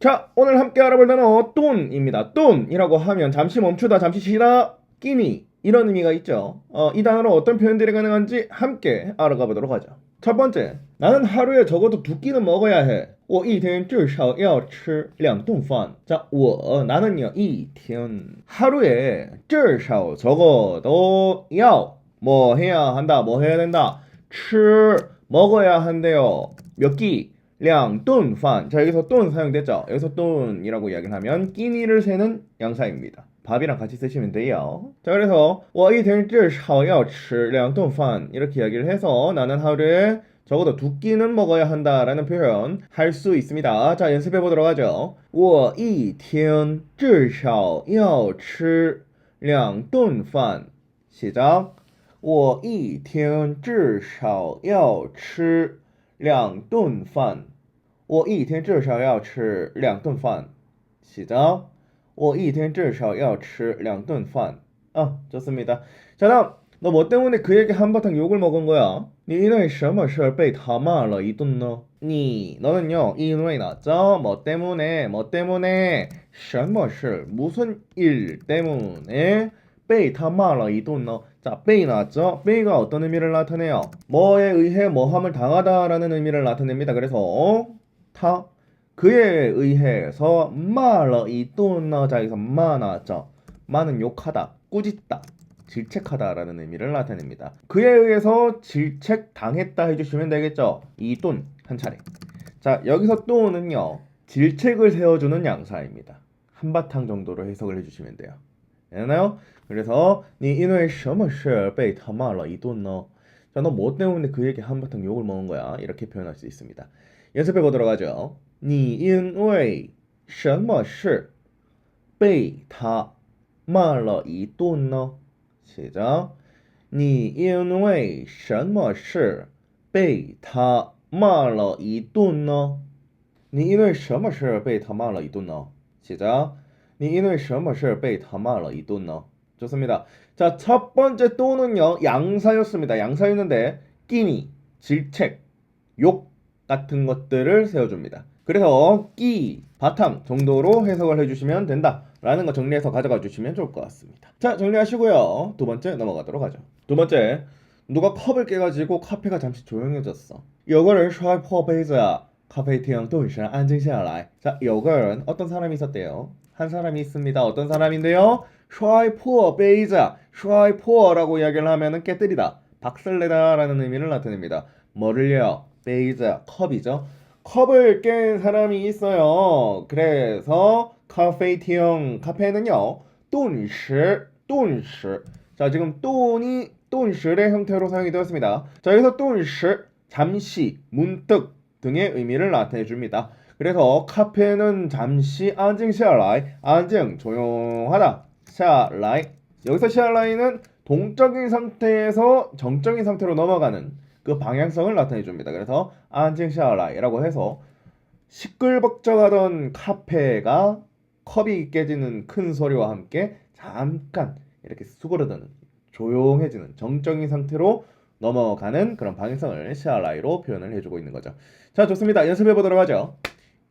자, 오늘 함께 알아볼 단어 돈입니다. 돈이라고 하면 잠시 멈추다, 잠시 쉬다, 끼니 이런 의미가 있죠. 어, 이 단어로 어떤 표현들이 가능한지 함께 알아가 보도록 하죠. 첫 번째, 나는 하루에 적어도 두 끼는 먹어야 해. 我一天至少要吃两顿饭. 자, 我 나는요, 一天 하루에 至少 적어도 要 뭐 해야 한다, 뭐 해야 된다. 吃 먹어야 한대요. 몇 끼? 两顿饭. 자, 여기서 돈 사용됐죠. 여기서 돈이라고 이야기를 하면 끼니를 세는 양사입니다. 밥이랑 같이 쓰시면 돼요. 자, 그래서 我一天至少要吃两顿饭 이렇게 이야기를 해서 나는 하루에 적어도 두 끼는 먹어야 한다라는 표현 할 수 있습니다. 자, 연습해 보도록 하죠. 我一天至少要吃两顿饭. 시작. 我一天至少要吃 两顿饭.我一天至少要吃两顿饭. 시작. 我一天至少要吃两顿饭. 아, 좋습니다. 자, 다음. 너 뭐 때문에 그에게 한바탕 욕을 먹은 거야? 你因为什么事被他骂了一顿呢? 니 너는요. 因为 나죠? 뭐 때문에 뭐 때문에 什么事 무슨 일 때문에 被他骂了一顿呢? 자, 被 나죠? 被가 어떤 의미를 나타내요? 뭐에 의해 뭐함을 당하다라는 의미를 나타냅니다. 그래서 타 그에 의해서 말러 이또너 자 여기서 마 나왔죠. 마는 욕하다, 꾸짖다, 질책하다라는 의미를 나타냅니다. 그에 의해서 질책 당했다 해주시면 되겠죠. 이돈 한 차례. 자 여기서 또는요 질책을 세워주는 양사입니다. 한바탕 정도로 해석을 해주시면 돼요. 되나요? 그래서 니 인왜 什么事被他骂了一顿呢? 자, 너 뭐 때문에 그에게 한바탕 욕을 먹은 거야? 이렇게 표현할 수 있습니다. 연습해 보도록 하죠. 你因为什么事被他骂了一顿呢？ 시작. 你因为什么事被他骂了一顿呢？你因为什么事被他骂了一顿呢？ 시작. 你因为什么事被他骂了一顿呢? 좋습니다. 자, 첫 번째 또는요, 양사였습니다. 양사였는데, 끼니, 질책, 욕 같은 것들을 세워줍니다. 그래서 끼, 바탕 정도로 해석을 해주시면 된다라는 거 정리해서 가져가 주시면 좋을 것 같습니다. 자, 정리하시고요. 두 번째 넘어가도록 하죠. 두 번째, 누가 컵을 깨가지고 카페가 잠시 조용해졌어. 有个人摔破杯子呀咖啡厅顿时安静下来. 자, 有个人 어떤 사람이 있었대요? 한 사람이 있습니다. 어떤 사람인데요? 슈아이포어 베이자 슈아이포어라고 이야기를 하면은 깨뜨리다 박살내다라는 의미를 나타냅니다. 뭐를요? 베이자 컵이죠. 컵을 깬 사람이 있어요. 그래서 카페티형 카페는요. 돈시 돈시 자 지금 돈이 돈시의 형태로 사용이 되었습니다. 자 여기서 돈시 잠시 문득 등의 의미를 나타내 줍니다. 그래서 카페는 잠시 안정 샤라이 안정 조용하다 샤라이 여기서 샤라이는 동적인 상태에서 정적인 상태로 넘어가는 그 방향성을 나타내 줍니다. 그래서 안정 샤라이라고 해서 시끌벅적하던 카페가 컵이 깨지는 큰 소리와 함께 잠깐 이렇게 수그러드는 조용해지는 정적인 상태로 넘어가는 그런 방향성을 샤라이로 표현을 해주고 있는 거죠. 자, 좋습니다. 연습해 보도록 하죠.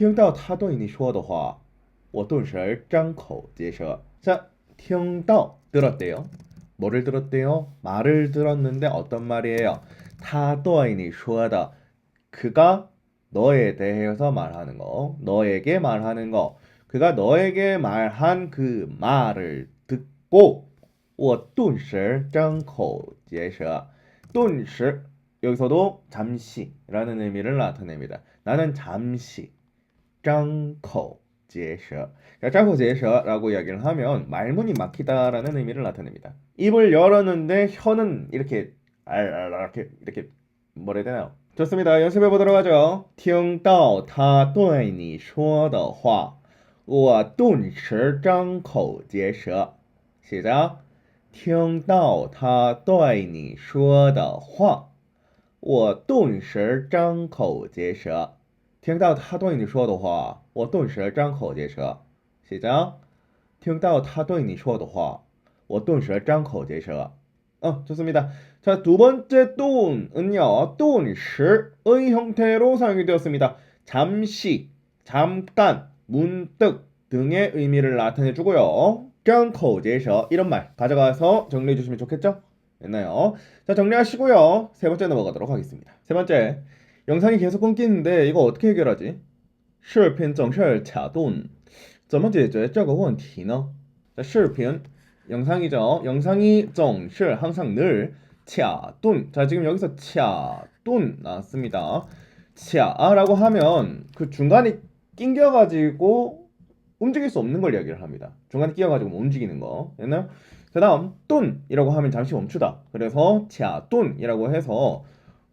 听到他对你说的话,我顿时张口结舌. 자, 听到 들었대요. 뭐를 들었대요? 말을 들었는데 어떤 말이에요? 他对你说的 그가 너에 대해서 말하는 거, 너에게 말하는 거. 그가 너에게 말한 그 말을 듣고 我顿时张口结舌. 顿时 여기서도 잠시라는 의미를 나타냅니다. 나는 잠시 张口结舌. 자, 张口 结舌라고 이야기를 하면 말문이 막히다라는 의미를 나타냅니다. 입을 열었는데 혀는 이렇게 알 이렇게 이렇게 뭐라 해야 되나요? 좋습니다. 연습해 보도록 하죠. 听到他对你说的话 我顿时张口结舌。写着，听到他对你说的话，我顿时张口结舌。 听到他对你说的话，我顿时张口结舌。写着，听到他对你说的话，我顿时张口结舌. 어, 좋습니다. 자, 두 번째 돈은요, 顿时의 형태로 사용이 되었습니다. 잠시, 잠깐, 문득 등의 의미를 나타내 주고요. 张口结舌 이런 말 가져가서 정리해 주시면 좋겠죠? 됐나요? 자, 정리하시고요. 세 번째 넘어가도록 하겠습니다. 세 번째, 영상이 계속 끊기는데 이거 어떻게 해결하지? 视频总是卡顿怎么解决这个问题呢? 자, 视频 영상이죠. 영상이 总是 항상 늘 차돈. 자, 지금 여기서 차돈 나왔습니다. 차라고 하면 그 중간에 낑겨 가지고 움직일 수 없는 걸 이야기를 합니다. 중간에 끼어 가지고 움직이는 거. 됐나요? 그다음 뚠이라고 하면 잠시 멈추다. 그래서 차뚠이라고 해서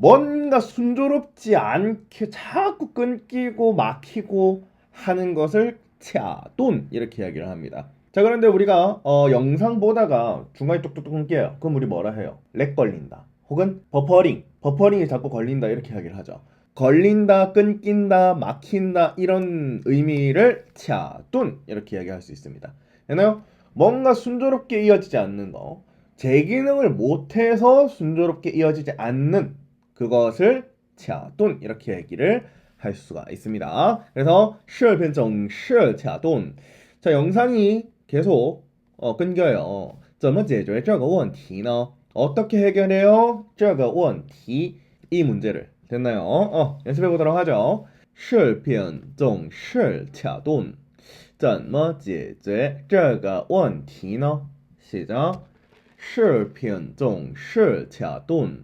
뭔가 순조롭지 않게 자꾸 끊기고 막히고 하는 것을 차돈 이렇게 이야기를 합니다. 자 그런데 우리가 어, 영상 보다가 중간에 뚝뚝뚝 끊겨요. 그럼 우리 뭐라 해요? 렉 걸린다. 혹은 버퍼링, 버퍼링이 자꾸 걸린다 이렇게 이야기를 하죠. 걸린다, 끊긴다, 막힌다 이런 의미를 차돈 이렇게 이야기할 수 있습니다. 되나요? 뭔가 순조롭게 이어지지 않는 거, 제 기능을 못해서 순조롭게 이어지지 않는 그것을 차돈 이렇게 얘기를 할 수가 있습니다. 그래서 视变成是卡顿. 자 영상이 계속 어, 끊겨요. 怎么解决这个问题呢? 어떻게 해결해요? 这个问题이 문제를 됐나요? 어, 연습해 보도록 하죠. 视频总是卡顿怎么解决这个问题呢？写着，视频总是卡顿，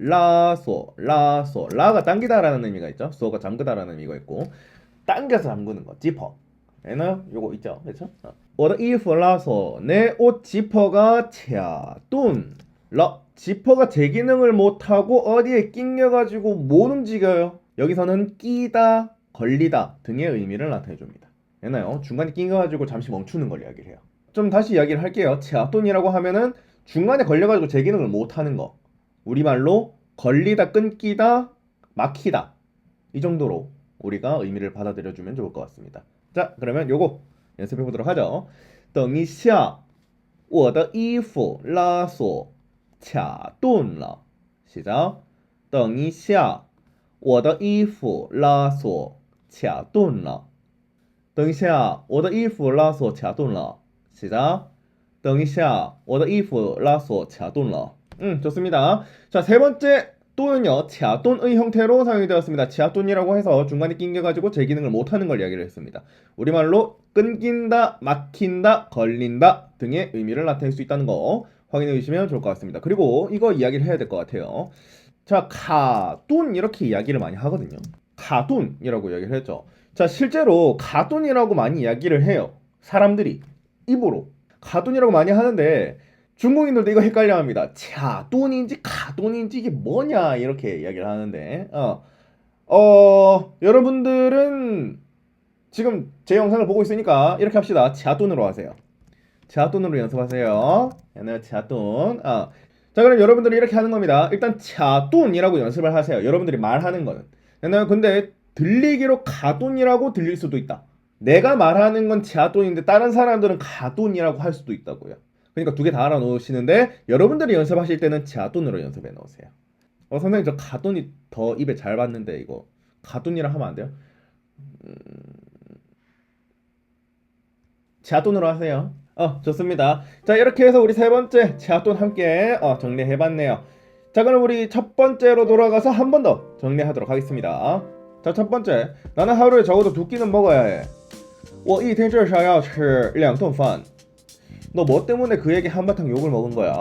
라소, 라소, 라가 당기다라는 의미가 있죠. 소가 잠그다라는 의미가 있고, 당겨서 잠그는 거, 지퍼. 얘는 요거 있죠, 그렇죠? 我的衣服拉锁, 내 옷 지퍼가卡顿了. 지퍼가 제 기능을 못하고 어디에 낑겨가지고 못 움직여요. 여기서는 끼다, 걸리다 등의 의미를 나타내줍니다. 됐나요? 중간에 낑겨가지고 잠시 멈추는 걸 이야기를 해요. 좀 다시 이야기를 할게요. 차돈이라고 하면은 중간에 걸려가지고 제 기능을 못하는 거. 우리말로 걸리다, 끊기다, 막히다. 이 정도로 우리가 의미를 받아들여주면 좋을 것 같습니다. 자, 그러면 요거 연습해 보도록 하죠. 等一下,我的衣服拉锁卡顿了. 시작. 等一下,我的衣服拉锁卡顿了.等一下,我的衣服拉锁卡顿了. 시작. 等一下,我的衣服拉锁卡顿了. 음, 좋습니다. 자, 세 번째 또는요, 차돈의 형태로 사용이 되었습니다. 차돈이라고 해서 중간에 낑겨가지고 제 기능을 못하는 걸 이야기를 했습니다. 우리말로 끊긴다, 막힌다, 걸린다 등의 의미를 나타낼 수 있다는 거 확인해 주시면 좋을 것 같습니다. 그리고 이거 이야기를 해야 될 것 같아요. 자, 가돈 이렇게 이야기를 많이 하거든요. 가돈이라고 이야기를 했죠. 자, 실제로 가돈이라고 많이 이야기를 해요. 사람들이 입으로 가돈이라고 많이 하는데 중국인들도 이거 헷갈려 합니다. 차돈인지 가돈인지 이게 뭐냐 이렇게 이야기를 하는데 어, 어 여러분들은 지금 제 영상을 보고 있으니까 이렇게 합시다. 차돈으로 하세요. 차돈으로 연습하세요. 얘는 차돈. 아, 자 그럼 여러분들이 이렇게 하는 겁니다. 일단 차돈이라고 연습을 하세요. 여러분들이 말하는 거는. 얘는 근데 들리기로 가돈이라고 들릴 수도 있다. 내가 말하는 건 차돈인데 다른 사람들은 가돈이라고 할 수도 있다고요. 그러니까 두 개 다 알아놓으시는데 여러분들이 연습하실 때는 차돈으로 연습해 놓으세요. 어 선생님 저 가돈이 더 입에 잘 받는데 이거 가돈이라 하면 안 돼요? 음... 차돈으로 하세요. 어 좋습니다. 자 이렇게 해서 우리 세 번째 차돈 함께 어, 정리해봤네요. 자 그럼 우리 첫 번째로 돌아가서 한 번 더 정리하도록 하겠습니다. 자 첫 번째 나는 하루에 적어도 두 끼는 먹어야 해. 我一天至少要吃两顿饭。 너 뭐 때문에 그에게 한바탕 욕을 먹은 거야?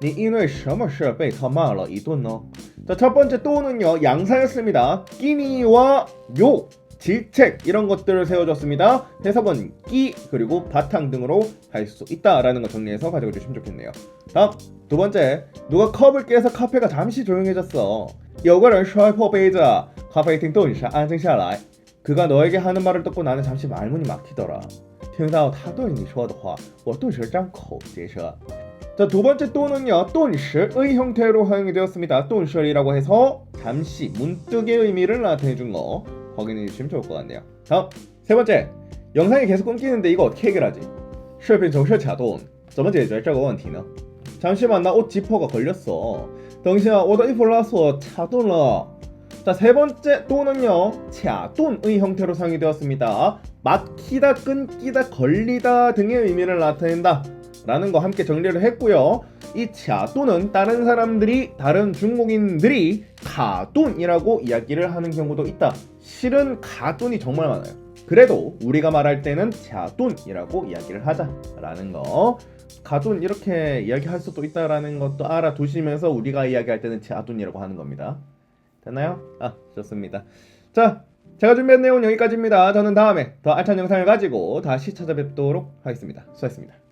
你因为什么事被他骂了一顿呢? 자, 첫 번째 또는요. 양사였습니다. 끼니와 욕, 질책 이런 것들을 세워줬습니다. 해석은 끼 그리고 바탕 등으로 할 수 있다라는 거 정리해서 가지고 주시면 좋겠네요. 다음 두 번째 누가 컵을 깨서 카페가 잠시 조용해졌어. 有个人摔破杯子咖啡厅顿时安静下来 그가 너에게 하는 말을 듣고 나는 잠시 말문이 막히더라. 听到他对你说的话我顿时张口结舌 자, 두 번째 또는요. 顿时의 형태로 사용이 되었습니다. 顿时이라고 해서 잠시 문득의 의미를 나타내 준 거 확인해 주시면 좋을 것 같네요. 다음 세 번째. 영상이 계속 끊기는데 이거 어떻게 해결하지? 视频总是卡顿怎么解决这个问题呢? 잠시만 나 옷 지퍼가 걸렸어. 等一下我的衣服拉锁卡顿了. 자, 세 번째 또는요. 卡顿의 형태로 사용이 되었습니다. 막히다, 끊기다, 걸리다 등의 의미를 나타낸다. 라는 거 함께 정리를 했고요. 이 차돈은 다른 사람들이 다른 중국인들이 가돈이라고 이야기를 하는 경우도 있다. 실은 가돈이 정말 많아요. 그래도 우리가 말할 때는 차돈이라고 이야기를 하자라는 거. 가돈 이렇게 이야기할 수도 있다라는 것도 알아두시면서 우리가 이야기할 때는 차돈이라고 하는 겁니다. 됐나요? 아 좋습니다. 자 제가 준비한 내용은 여기까지입니다. 저는 다음에 더 알찬 영상을 가지고 다시 찾아뵙도록 하겠습니다. 수고하셨습니다.